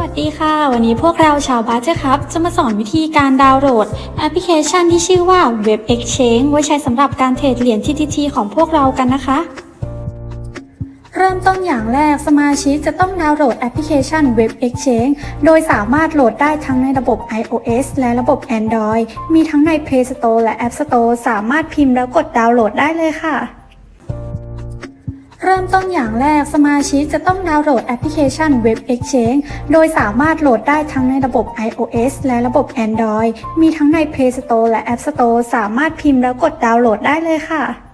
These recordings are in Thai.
วัสดีค่ะ วันนี้พวกเราชาวบาสเจอครับ จะมาสอนวิธีการดาวน์โหลด แอปพลิเคชันที่ชื่อว่า Web Exchange ไว้ใช้สำหรับการเทรดเหรียญ TTT ของพวกเรากันนะคะ เริ่มต้นอย่างแรกสมาชิกจะต้องดาวน์โหลดแอปพลิเคชัน Web Exchange โดยสามารถโหลดได้ทั้งในระบบ iOS และระบบ Android มีทั้งใน Play Store และ App Store สามารถพิมพ์แล้วกดดาวน์โหลดได้เลยค่ะ เริ่มต้นอย่างแรกสมาชิกจะต้องดาวน์โหลดแอปพลิเคชัน Web Exchange โดยสามารถโหลดได้ทั้งในระบบ iOS และระบบ Android มีทั้งใน Play Store และ App Store สามารถพิมพ์แล้วกดดาวน์โหลดได้เลยค่ะ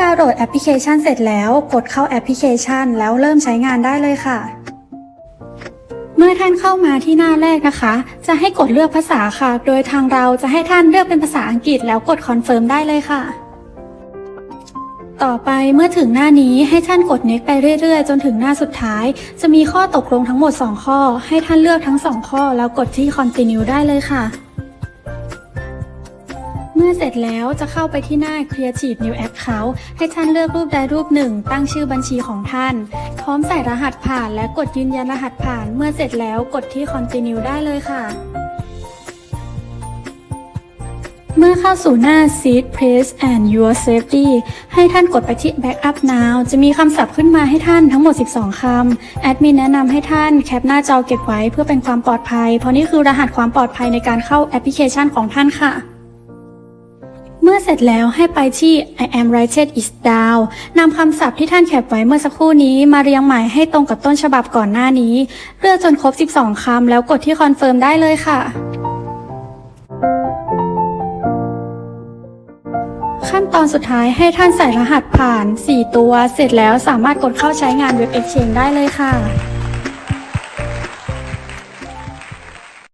ดาวน์โหลดแอปพลิเคชันเสร็จแล้วกดเข้าแอปพลิเคชัน แล้วเริ่มใช้งานได้เลยค่ะ เมื่อท่านเข้ามาที่หน้าแรกนะคะ จะให้กดเลือกภาษาค่ะ โดยทางเราจะให้ท่านเลือกเป็นภาษาอังกฤษแล้วกดคอนเฟิร์มได้เลยค่ะ ต่อไปเมื่อถึงหน้านี้ให้ท่านกด next ไปเรื่อยๆ จนถึงหน้าสุดท้าย จะมีข้อตกลงทั้งหมด 2 ข้อ ให้ท่านเลือกทั้ง 2 ข้อ แล้วกดที่ continue ได้เลยค่ะ มื่อเสร็จแล้วจะเข้าไปที่หน้า Creative New Account ให้ท่านเลือกรูปใดรูปหนึ่ง ตั้งชื่อบัญชีของท่าน พร้อมใส่รหัสผ่านและกดยืนยันรหัสผ่าน เมื่อเสร็จแล้วกดที่ Continue ได้เลยค่ะ เมื่อเข้าสู่หน้า Seed Place and Your Safety ให้ท่านกดไปที่ Backup Now จะมีคำศัพท์ขึ้นมาให้ท่านทั้งหมด 12 คำ แอดมินแนะนำให้ท่านแคปหน้าจอเก็บไว้เพื่อเป็นความปลอดภัย เพราะนี่คือรหัสความปลอดภัยในการเข้าแอปพลิเคชันของท่านค่ะ เมื่อเสร็จแล้วให้ไปที่ I am rated is down นำคำศัพท์ที่ท่านแคปไว้เมื่อสักครู่นี้มาเรียงใหม่ให้ตรงกับต้นฉบับก่อนหน้านี้ เลือกจนครบ 12 คำแล้วกดที่คอนเฟิร์มได้เลยค่ะขั้นตอนสุดท้ายให้ท่านใส่รหัสผ่าน 4 ตัว เสร็จแล้วสามารถกดเข้าใช้งานเว็บ Exchange ได้เลยค่ะ